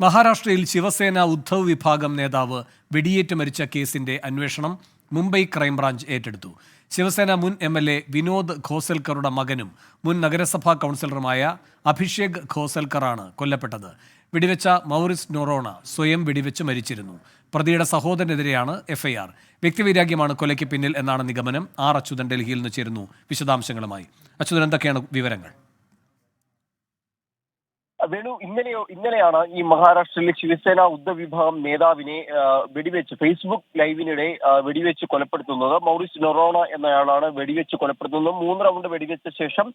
മഹാരാഷ്ട്രയിൽ ശിവസേന ഉദ്ധവ് വിഭാഗം നേതാവ് വെടിയേറ്റ് മരിച്ച കേസിന്റെ അന്വേഷണം മുംബൈ ക്രൈംബ്രാഞ്ച് ഏറ്റെടുത്തു. ശിവസേന മുൻ എം എൽ എ വിനോദ് ഖോസൽക്കറുടെ മകനും മുൻ നഗരസഭാ കൗൺസിലറുമായ അഭിഷേക് ഖോസൽക്കറാണ് കൊല്ലപ്പെട്ടത്. വെടിവെച്ച മൗറിസ് നൊറോണ സ്വയം വെടിവെച്ച് മരിച്ചിരുന്നു. പ്രതിയുടെ സഹോദരനെതിരെയാണ് എഫ്ഐആർ. വ്യക്തിവൈരാഗ്യമാണ് കൊലയ്ക്ക് പിന്നിൽ എന്നാണ് നിഗമനം. ആർ അച്യുതൻ ഡൽഹിയിൽ നിന്ന് ചേരുന്നു വിശദാംശങ്ങളുമായി. അച്യുതൻ എന്തൊക്കെയാണ് വിവരങ്ങൾ? വേണു ഇന്നലെയോ ഇന്നലെയാണ് ഈ മഹാരാഷ്ട്രയിലെ ശിവസേന ഉദ്ധവ് വിഭാഗം നേതാവിനെ വെടിവെച്ച് ഫേസ്ബുക്ക് ലൈവിനിടെ വെടിവെച്ച് കൊലപ്പെടുത്തുന്നത്. മൗറിസ് നൊറോണ എന്നയാളാണ് വെടിവെച്ച് കൊലപ്പെടുത്തുന്നത്. മൂന്ന് റൗണ്ട് വെടിവെച്ച ശേഷം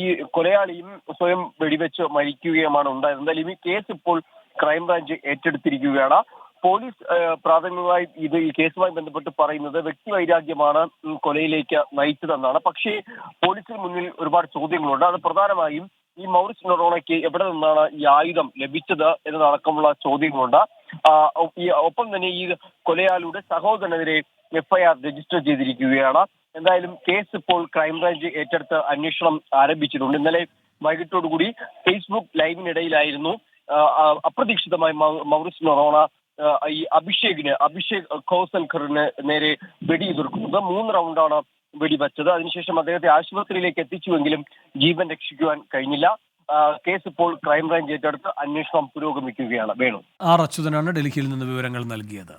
ഈ കൊലയാളിയും സ്വയം വെടിവെച്ച് മരിക്കുകയുമാണ് ഉണ്ടായത്. എന്തായാലും ഈ കേസ് ഇപ്പോൾ ക്രൈംബ്രാഞ്ച് ഏറ്റെടുത്തിരിക്കുകയാണ്. പോലീസ് പ്രാഥമികമായി ഇത് ഈ കേസുമായി ബന്ധപ്പെട്ട് പറയുന്നത് വ്യക്തിവൈരാഗ്യമാണ് വൈരാഗ്യമാണ് കൊലയിലേക്ക് നയിച്ചതെന്നാണ്. പക്ഷേ പോലീസിന് മുന്നിൽ ഒരുപാട് ചോദ്യങ്ങളുണ്ട്. അത് പ്രധാനമായും ഈ മൗറിസ് നൊറോണയ്ക്ക് എവിടെ നിന്നാണ് ഈ ആയുധം ലഭിച്ചത് എന്നതടക്കമുള്ള ചോദ്യങ്ങളുണ്ട്. ഒപ്പം തന്നെ ഈ കൊലയാളിയുടെ സഹോദരനെതിരെ എഫ്ഐആർ രജിസ്റ്റർ ചെയ്തിരിക്കുകയാണ്. എന്തായാലും കേസ് ഇപ്പോൾ ക്രൈംബ്രാഞ്ച് ഏറ്റെടുത്ത് അന്വേഷണം ആരംഭിച്ചിട്ടുണ്ട്. ഇന്നലെ വൈകിട്ടോടുകൂടി ഫേസ്ബുക്ക് ലൈവിനിടയിലായിരുന്നു. അപ്രതീക്ഷിതമായി മൗറിസ് നൊറോണ ഈ അഭിഷേകിന് അഭിഷേക് ഖോസൽഖറിന് നേരെ വെടിയുതിർക്കുന്നത്. മൂന്ന് റൗണ്ടാണ് വെടിവെച്ചത് അതിനുശേഷം അദ്ദേഹത്തെ ആശുപത്രിയിലേക്ക് എത്തിച്ചുവെങ്കിലും ജീവൻ രക്ഷിക്കുവാൻ കഴിഞ്ഞില്ല. കേസ് ഇപ്പോൾ ക്രൈംബ്രാഞ്ച് ഏറ്റെടുത്ത് അന്വേഷണം പുരോഗമിക്കുകയാണ് വേണു. ആർ അച്യുതനാണ് ഡൽഹിയിൽ നിന്ന് വിവരങ്ങൾ നൽകിയത്.